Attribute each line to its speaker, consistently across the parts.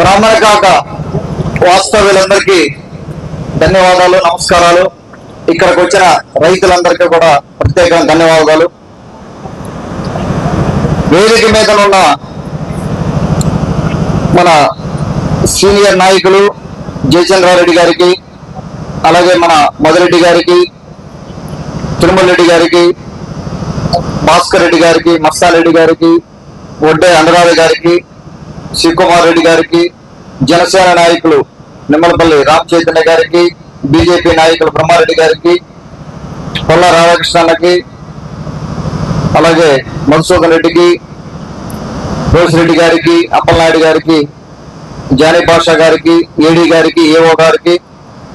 Speaker 1: బ్రాహ్మణ కాక వాస్తవ్యులందరికీ ధన్యవాదాలు నమస్కారాలు. ఇక్కడికి వచ్చిన రైతులందరికీ కూడా ప్రత్యేకంగా ధన్యవాదాలు. వేదిక మీద ఉన్న మన సీనియర్ నాయకులు జయచంద్రారెడ్డి గారికి అలాగే మన మధురెడ్డి గారికి తిరుమల రెడ్డి గారికి భాస్కర్ రెడ్డి గారికి మస్తారెడ్డి గారికి ఒడ్డే అనురాధ గారికి శివకుమార్ రెడ్డి గారికి జనసేన నాయకులు నిమ్మలపల్లి రామ్ చైతన్య గారికి బీజేపీ నాయకులు బ్రహ్మారెడ్డి గారికి పొల్ల రాధాకృష్ణకి అలాగే మధుసూదన్ రెడ్డికి రోసిరెడ్డి గారికి అప్పలనాయుడు గారికి జానీ పాషా గారికి ఏడీ గారికి ఏఓ గారికి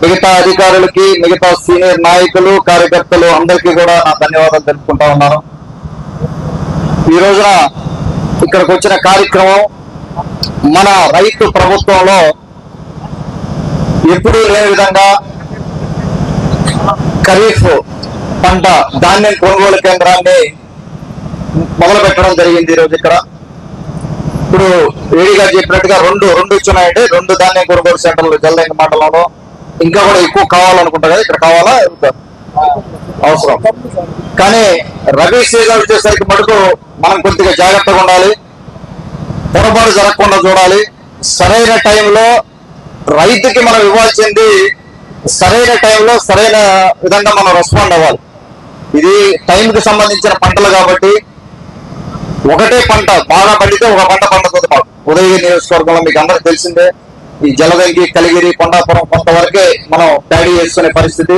Speaker 1: మిగతా అధికారులకి మిగతా సీనియర్ నాయకులు కార్యకర్తలు అందరికీ కూడా నా ధన్యవాదాలు తెలుపుకుంటా ఉన్నాను. ఈ రోజున ఇక్కడికి వచ్చిన కార్యక్రమం మన రైతు ప్రభుత్వంలో ఎప్పుడూ లేని విధంగా ఖరీఫ్ పంట ధాన్యం కొనుగోలు కేంద్రాన్ని మొదలు పెట్టడం జరిగింది ఈరోజు ఇక్కడ. ఇప్పుడు వేడి గారు చెప్పినట్టుగా రెండు రెండు ఇచ్చున్నాయండి. రెండు ధాన్యం కొనుగోలు సెంటర్లు జల్లంగి మండలంలో. ఇంకా కూడా ఎక్కువ కావాలనుకుంటా కదా ఇక్కడ కావాలా? అవసరం. కానీ రబీ సీజన్ వచ్చేసరికి మటుకు మనం కొద్దిగా జాగ్రత్తగా ఉండాలి. పొరపాటు జరగకుండా చూడాలి. సరైన టైంలో రైతుకి మనం ఇవ్వాల్సింది సరైన టైంలో సరైన విధంగా మనం రెస్పాండ్ అవ్వాలి. ఇది టైంకి సంబంధించిన పంటలు కాబట్టి ఒకటే పంట బాగా పండితే ఒక పంట పండుతుంది మాకు ఉదయగిరి నియోజకవర్గంలో మీకు అందరికి తెలిసిందే ఈ జలదంగి కలిగిరి కొండాపురం కొంతవరకే మనం ప్యాడీ చేసుకునే పరిస్థితి.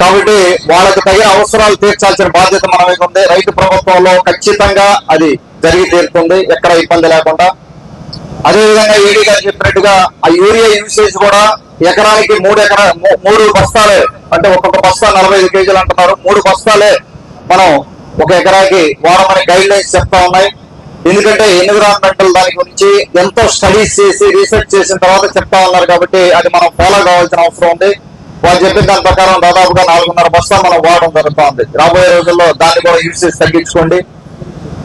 Speaker 1: కాబట్టి వాళ్ళకి తగిన అవసరాలు తీర్చాల్సిన బాధ్యత మన మీద ఉంది. రైతు ప్రభుత్వంలో ఖచ్చితంగా అది జరిగి తీరుతుంది. ఎక్కడ ఇబ్బంది లేకుండా. అదేవిధంగా ఈడీ గారు చెప్పినట్టుగా ఆ యూరియా యూసేజ్ కూడా ఎకరానికి మూడు ఎకరా మూడు బస్తాలే. అంటే ఒక్కొక్క బస్తా నలభై ఐదు కేజీలు అంటున్నారు. మూడు బస్తాలే మనం ఒక ఎకరాకి వాడమని గైడ్ లైన్స్ చెప్తా ఉన్నాయి. ఎందుకంటే ఎన్విరాన్మెంటల్ దాని గురించి ఎంతో స్టడీస్ చేసి రీసెర్చ్ చేసిన తర్వాత చెప్తా ఉన్నారు కాబట్టి అది మనం ఫాలో కావాల్సిన అవసరం ఉంది. వాళ్ళు చెప్పిన దాని ప్రకారం దాదాపుగా నాలుగున్నర బస్తా మనం వాడడం జరుగుతూ ఉంది రాబోయే రోజుల్లో దాన్ని కూడా యూసేజ్ తగ్గించుకోండి.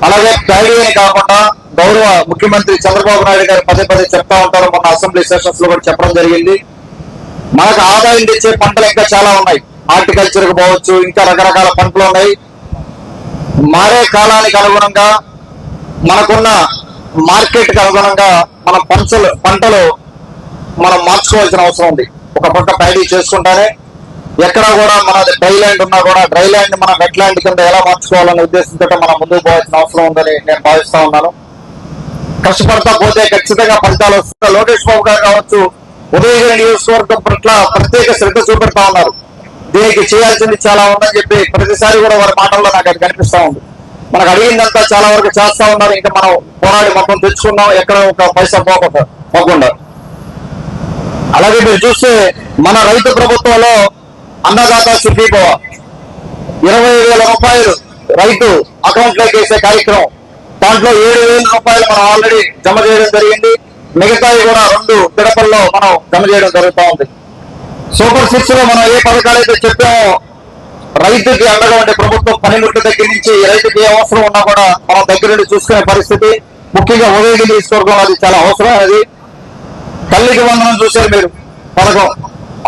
Speaker 1: అలాగే ప్యాడీ కాకుండా గౌరవ ముఖ్యమంత్రి చంద్రబాబు నాయుడు గారు పదే పదే చెప్తా ఉంటారు. మొన్న అసెంబ్లీ సెషన్స్లో కూడా చెప్పడం జరిగింది. మనకు ఆదాయం తెచ్చే పంటలు ఇంకా చాలా ఉన్నాయి. హార్టికల్చర్కు పోవచ్చు ఇంకా రకరకాల పంటలు ఉన్నాయి. మారే కాలానికి అనుగుణంగా మనకున్న మార్కెట్కు అనుగుణంగా మన పంచలు పంటలు మనం మార్చుకోవాల్సిన అవసరం ఉంది. ఒక పక్క ప్యాడీ చేసుకుంటానే ఎక్కడ కూడా మన డ్రై ల్యాండ్ ఉన్నా కూడా డ్రై ల్యాండ్ మనం వెట్ ల్యాండ్ కింద ఎలా మార్చుకోవాలనే ఉద్దేశంతో మనం ముందుకు పోవాల్సిన అవసరం ఉందని నేను భావిస్తా ఉన్నాను. కష్టపడతా పోతే ఖచ్చితంగా ఫలితాలు వస్తాయి. లోకేష్ బాబు గారు కావచ్చు ఉదయగిరి నియోజకవర్గం పట్ల ప్రత్యేక శ్రద్ధ చూపెడతా ఉన్నారు. దీనికి చేయాల్సింది చాలా ఉందని చెప్పి ప్రతిసారి కూడా వారి మాటల్లో నాకు అది కనిపిస్తా ఉంది. మనకు అడిగిందంతా చాలా వరకు చేస్తా ఉన్నారు. ఇంకా మనం పోరాడి మొత్తం తెచ్చుకున్నాం. ఎక్కడ ఒక పైసా పోకుండా. అలాగే మీరు చూస్తే మన రైతు ప్రభుత్వంలో అన్నదాత సుఖీభవ ఇరవై వేల రూపాయలు రైతు అకౌంట్లోకి వేసే కార్యక్రమం. దాంట్లో ఏడు వేల రూపాయలు మనం ఆల్రెడీ జమ చేయడం జరిగింది. మిగతావి కూడా రెండు పిడపల్లో మనం జమ చేయడం జరుగుతూ ఉంది. సూపర్ సిక్స్లో మనం ఏ పథకాలు అయితే చెప్పామో రైతుకి అండగా ఉండే ప్రభుత్వం పనిముట్ల దగ్గర నుంచి రైతుకి ఏ అవసరం ఉన్నా కూడా మనం దగ్గర నుండి చూసుకునే పరిస్థితి. ముఖ్యంగా ఉదయగిరి నియోజకవర్గం అది చాలా అవసరం అది తల్లికి వందనం చూశారు మీరు. మనకు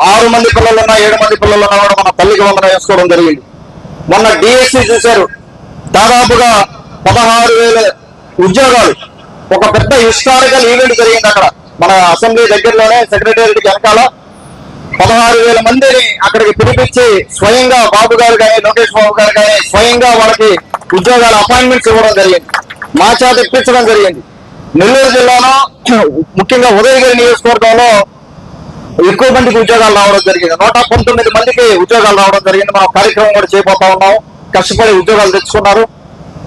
Speaker 1: ఆరు మంది పిల్లలు ఉన్నా ఏడు మంది పిల్లలు ఉన్నా కూడా మన తల్లికి వందనం వేసుకోవడం జరిగింది. మొన్న డిఎస్సి చూశారు. దాదాపుగా పదహారు వేల ఉద్యోగాలు. ఒక పెద్ద హిస్టారికల్ ఈవెంట్ జరిగింది అక్కడ. మన అసెంబ్లీ దగ్గరలోనే సెక్రటేరియట్ వెనకాల. పదహారు వేల మందిని అక్కడికి పిలిపించి స్వయంగా బాబు గారు కానీ లోకేష్ బాబు గారు కానీ స్వయంగా వాళ్ళకి ఉద్యోగాల అపాయింట్మెంట్స్ ఇవ్వడం జరిగింది. మా చేత ఇప్పించడం జరిగింది. నెల్లూరు జిల్లాలో ముఖ్యంగా ఉదయగిరి నియోజకవర్గంలో ఎక్కువ మందికి ఉద్యోగాలు రావడం జరిగింది. నూట పంతొమ్మిది మందికి ఉద్యోగాలు రావడం జరిగింది. మనం కార్యక్రమం కూడా చేయబోతా ఉన్నాం. కష్టపడి ఉద్యోగాలు తెచ్చుకున్నారు.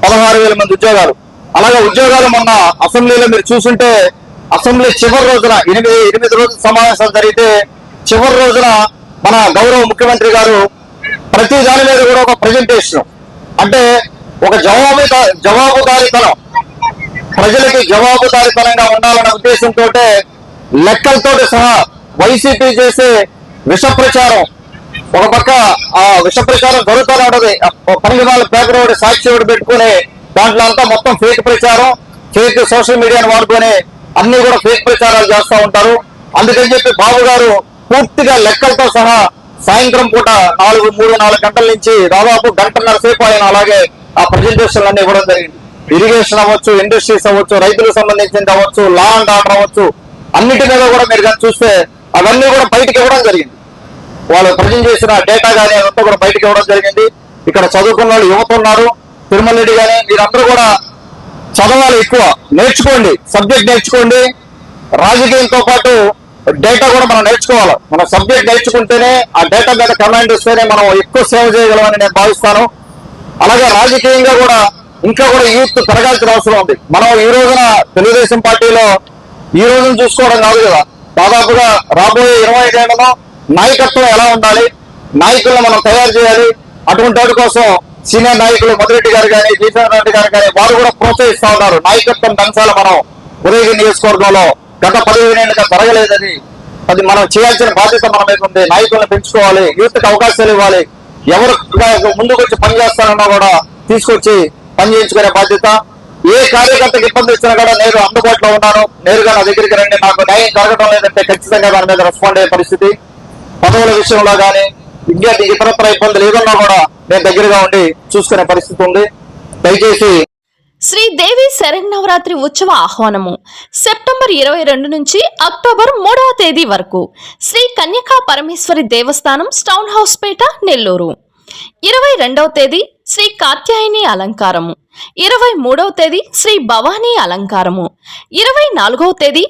Speaker 1: పదహారు వేల మంది ఉద్యోగాలు. అలాగే ఉద్యోగాలు మొన్న అసెంబ్లీలో మీరు చూసుంటే అసెంబ్లీ చివరి రోజున ఎనిమిది ఎనిమిది రోజుల సమావేశాలు జరిగితే చివరి రోజున మన గౌరవ ముఖ్యమంత్రి గారు ప్రతి దాని మీద కూడా ఒక ప్రజెంటేషన్ అంటే ఒక జవాబు జవాబుదారీతనం. ప్రజలకి జవాబుదారితనంగా ఉండాలన్న ఉద్దేశంతో లెక్కలతో సహా వైసీపీ చేసే విష ప్రచారం ఒక పక్క ఆ విష ప్రచారం జరుగుతూనే ఉండదు పనికి వాళ్ళ పేపర్ ఒకటి సాక్షి ఒకటి పెట్టుకుని దాంట్లో అంతా మొత్తం ఫేక్ ప్రచారం ఫేక్ సోషల్ మీడియాను వాడుకొని అన్ని కూడా ఫేక్ ప్రచారాలు చేస్తూ ఉంటారు. అందుకని చెప్పి బాబు గారు పూర్తిగా లెక్కలతో సహా సాయంత్రం పూట నాలుగు మూడు నాలుగు గంటల నుంచి దాదాపు గంటన్నర సేపు ఆయన అలాగే ఆ ప్రజెంటేషన్లు అన్ని ఇవ్వడం జరిగింది. ఇరిగేషన్ అవ్వచ్చు ఇండస్ట్రీస్ అవ్వచ్చు రైతులకు సంబంధించింది అవ్వచ్చు లా అండ్ ఆర్డర్ అవ్వచ్చు అన్నిటి మీద కూడా మీరు కానీ చూస్తే అవన్నీ కూడా బయటకు ఇవ్వడం జరిగింది. వాళ్ళు ప్రజెంట్ చేసిన డేటా కానీ అదంతా కూడా బయటకు ఇవ్వడం జరిగింది. ఇక్కడ చదువుకున్న వాళ్ళు యువత ఉన్నారు తిరుమల రెడ్డి కానీ మీరందరూ కూడా చదవాలి ఎక్కువ. నేర్చుకోండి సబ్జెక్ట్ నేర్చుకోండి. రాజకీయంతో పాటు డేటా కూడా మనం నేర్చుకోవాలి. మనం సబ్జెక్ట్ నేర్చుకుంటేనే ఆ డేటా మీద కమాండ్ ఇస్తేనే మనం ఎక్కువ సేవ చేయగలమని నేను భావిస్తాను. అలాగే రాజకీయంగా కూడా ఇంకా కూడా యూత్ పెరగాల్సిన అవసరం ఉంది. మనం ఈ రోజున తెలుగుదేశం పార్టీలో ఈ రోజున చూసుకోవడం కాదు కదా. దాదాపుగా రాబోయే ఇరవై ఐదేళ్ళలో నాయకత్వం ఎలా ఉండాలి? నాయకులను మనం తయారు చేయాలి. అటువంటి వాటి కోసం సీనియర్ నాయకులు మధురెడ్డి గారు కానీ జీసన్ రెడ్డి గారు కానీ వారు కూడా ప్రోత్సహిస్తా ఉన్నారు. నాయకత్వం దంచాల మనం ఉదయగిరి నియోజకవర్గంలో గత పదిహేను ఏళ్ళుగా జరగలేదని అది మనం చేయాల్సిన బాధ్యత మన మీద ఉంది. నాయకులను పెంచుకోవాలి. యూత్కి అవకాశాలు ఇవ్వాలి. ఎవరు ముందుకు వచ్చి పనిచేస్తారన్నా కూడా తీసుకొచ్చి పని బాధ్యత. ఏ కార్యకర్తకి ఇబ్బంది వచ్చినా కూడా నేను అందుబాటులో ఉన్నాను. నేరుగా నా దగ్గరికి రండి. నాకు న్యాయం జరగడం లేదంటే ఖచ్చితంగా దాని మీద రెస్పాండ్ అయ్యే పరిస్థితి. పదవుల విషయంలో కానీ విద్యార్థి ఇతరత్ర ఇబ్బందులు ఏదన్నా కూడా నేను దగ్గరగా ఉండి చూసుకునే పరిస్థితి ఉంది. దయచేసి
Speaker 2: శ్రీదేవి శరన్నవరాత్రి ఉత్సవ ఆహ్వానము సెప్టెంబర్ ఇరవై రెండు నుంచి అక్టోబర్ మూడవ తేదీ వరకు శ్రీ కన్యకా పరమేశ్వరి దేవస్థానం స్టౌన్ హౌస్ పేట నెల్లూరు. ఇరవై రెండవ తేదీ శ్రీ కాత్యాయని అలంకారము. ఇరవై మూడవ తేదీ శ్రీ భవానీ అలంకారము. ఇరవై నాలుగవ తేదీ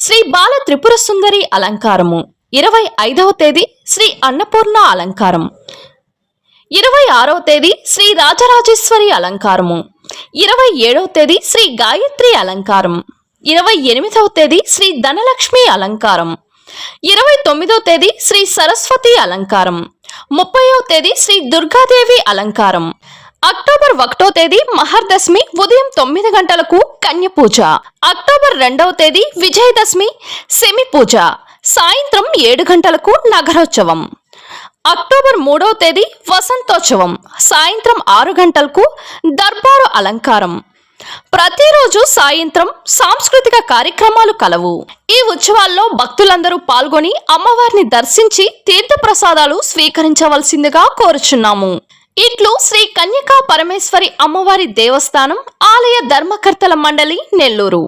Speaker 2: శ్రీ బాల త్రిపుర సుందరి అలంకారము. ఇరవై ఐదవ తేదీ శ్రీ అన్నపూర్ణ అలంకారం. ఇరవై ఆరవ తేదీ శ్రీ రాజరాజేశ్వరి అలంకారము. ఇరవై ఏడవ తేదీ శ్రీ గాయత్రి అలంకారం. ఇరవై ఎనిమిదవ తేదీ శ్రీ ధనలక్ష్మి అలంకారం. ఇరవై తొమ్మిదవ తేదీ శ్రీ సరస్వతి అలంకారం. ముప్పైవ తేదీ శ్రీ దుర్గాదేవి అలంకారం. అక్టోబర్ ఒకటో తేదీ మహర్దశమి ఉదయం తొమ్మిది గంటలకు కన్య పూజ అక్టోబర్ రెండవ తేదీ విజయదశమి సెమి పూజ సాయంత్రం ఏడు గంటలకు నగరోత్సవం. అక్టోబర్ మూడవ తేదీ వసంతోత్సవం. సాయంత్రం ఆరు గంటలకు దర్బారు అలంకారం. ప్రతిరోజు సాయంత్రం సాంస్కృతిక కార్యక్రమాలు కలవు. ఈ ఉత్సవాల్లో భక్తులందరూ పాల్గొని అమ్మవారిని దర్శించి తీర్థప్రసాదాలు స్వీకరించవలసిందిగా కోరుచున్నాము. ఇట్లు శ్రీ కన్యకా పరమేశ్వరి అమ్మవారి దేవస్థానం ఆలయ ధర్మకర్తల మండలి నెల్లూరు.